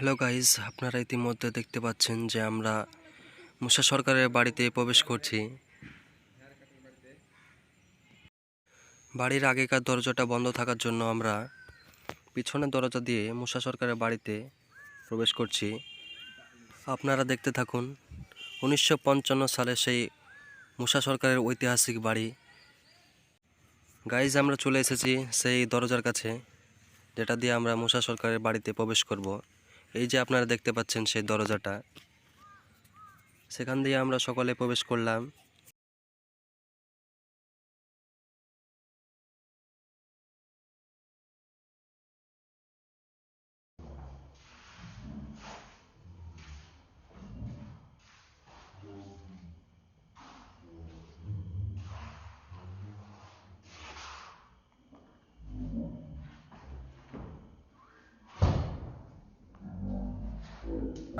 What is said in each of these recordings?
Hello guys আপনারা ইতিমধ্যে দেখতে পাচ্ছেন যে আমরা মুসা সরকারের বাড়িতে প্রবেশ করছি। বাড়ির আগেকার দরজাটা বন্ধ থাকার জন্য আমরা পিছনের দরজা দিয়ে মুসা সরকারের বাড়িতে প্রবেশ করছি। আপনারা দেখতে থাকুন, উনিশশো পঞ্চান্ন সালে সেই মুসা সরকারের ঐতিহাসিক বাড়ি। গাইজ আমরা চলে এসেছি সেই দরজার কাছে, যেটা দিয়ে আমরা মুসা সরকারের বাড়িতে প্রবেশ করব। এই যে আপনারা দেখতে পাচ্ছেন সেই দরজাটা সেখান দিয়ে আমরা সকলে প্রবেশ করলাম।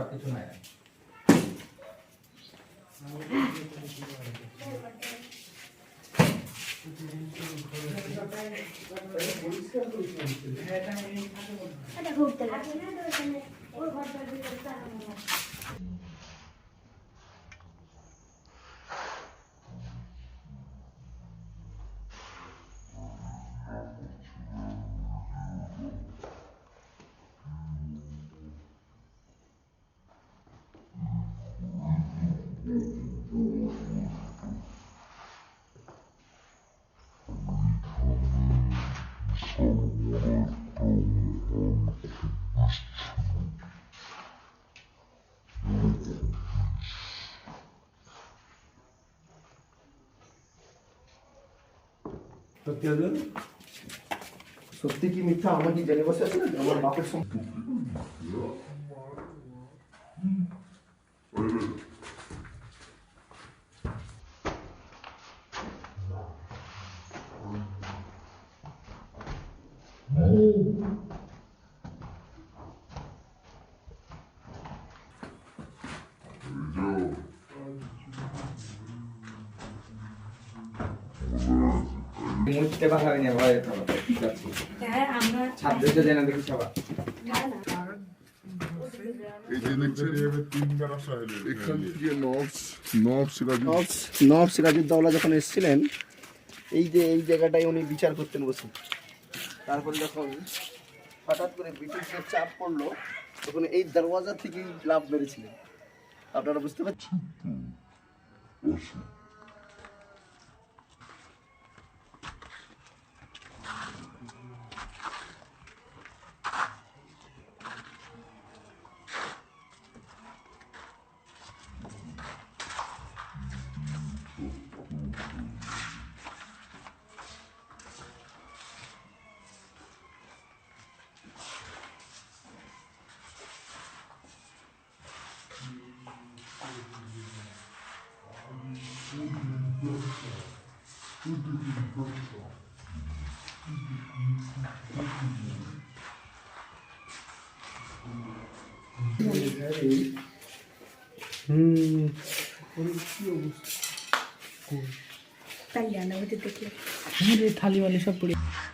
কিছু নাই সত্যি হলো সত্যি কি মিথ্যা আমার কি জেনে বসে আছে না আমার বাপের সঙ্গে মুছতে পারা হয়নি ভয় হ্যাঁ আমরা ছাত্রীদের দেখি সবাই নব নব সিরাজ নব নব সিরাজউদ্দৌলা যখন এসেছিলেন এই যে এই জায়গাটায় উনি বিচার করতেন বসে। তারপরে যখন হঠাৎ করে ব্রিটিশদের চাপ পড়ল তখন এই দরওয়াজা থেকেই লাভ মেরেছিলেন। আপনারা বুঝতে পারছেন? কাল্যাণ ওদের দেখলে। কত বছর থেকে এটা পড়েছে বাথরুমটা দেখতে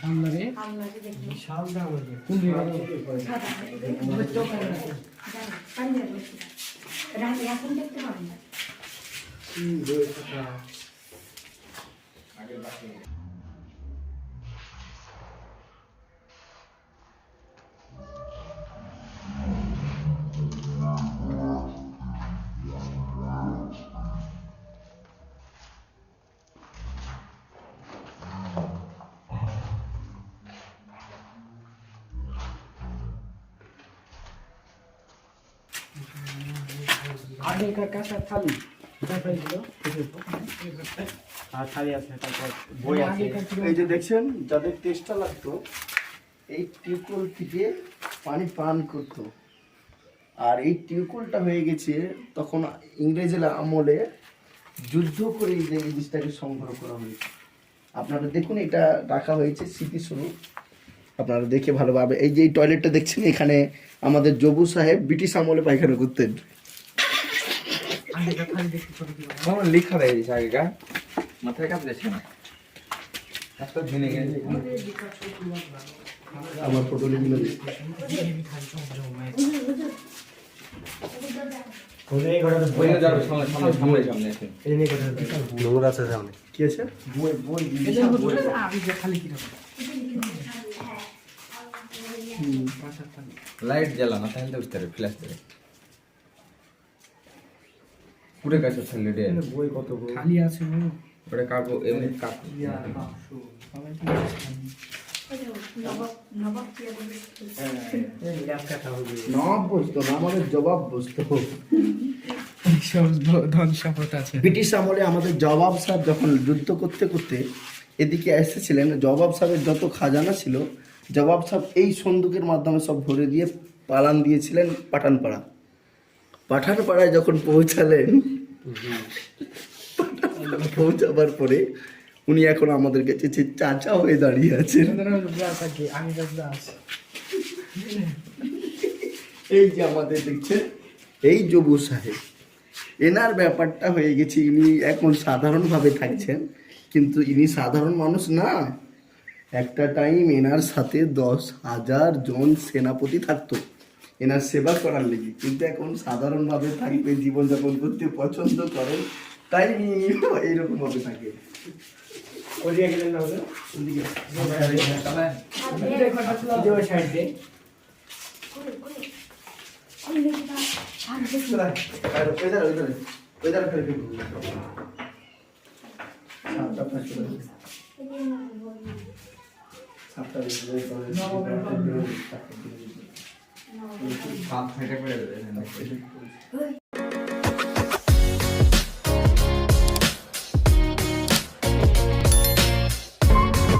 আপনারে বিশাল দাম আছে কোন জায়গায় আগেকার থালি দেখাই দিল আর থালি আছে তারপর বই আছে। এই যে দেখছেন যাদের টেস্টটা লাগতো এই থেকে পানি পান করতো। আর এই হয়ে গেছে তখন ইংরেজের আমলে যুদ্ধ করে এই যে এই জিনিসটাকে সংগ্রহ করা হয়েছে। আপনারা দেখুন এটা রাখা হয়েছে স্মৃতিস্বরূপ আপনারা দেখে ভালোভাবে এই যে এই টয়লেটটা দেখছেন এখানে আমাদের জবু সাহেব ব্রিটিশ আমলে পায়খানা করতেন। আমার লিখা দেয় দিয়েছে আগেকার মাথায় কাপ দিয়েছে না? গেছে। আমার ফটো লিখলো। নোংরা আছে সামনে। কি আছে? লাইট জ্বালা না তাহলে বুঝতে পারবে ফ্ল্যাশ দেবে। পুরো গেছে থাকলে রে বই কত খালি আছে ওটা কাকু এমনি কাক নবাব বসতো না আমাদের জবাব আছে। ব্রিটিশ আমলে আমাদের জবাব সাহেব যখন যুদ্ধ করতে করতে এদিকে এসেছিলেন জবাব সাহেবের যত খাজানা ছিল জবাব সাহেব এই সন্দুকের মাধ্যমে সব ভরে দিয়ে পালান দিয়েছিলেন পাঠানপাড়া। পাঠানপাড়ায় যখন পৌঁছালেন পৌঁছাবার পরে উনি এখন আমাদের কাছে চাচা হয়ে দাঁড়িয়ে আছেন। এই যে আমাদের দেখছেন এই জবু সাহেব এনার ব্যাপারটা হয়ে গেছে ইনি এখন সাধারণভাবে থাকছেন কিন্তু ইনি সাধারণ মানুষ না। একটা টাইম এনার সাথে দশ হাজার জন সেনাপতি থাকতো। এনার সেবা করার লেগে। কিন্তু এখন সাধারণভাবে থাকবে জীবনযাপন করতে পছন্দ করে তাই এইরকমভাবে থাকে। ওদিকে গেলেন না ওদিকে। সাতটা ফাঁসি করে দিই। সাতটা বেশি করে করে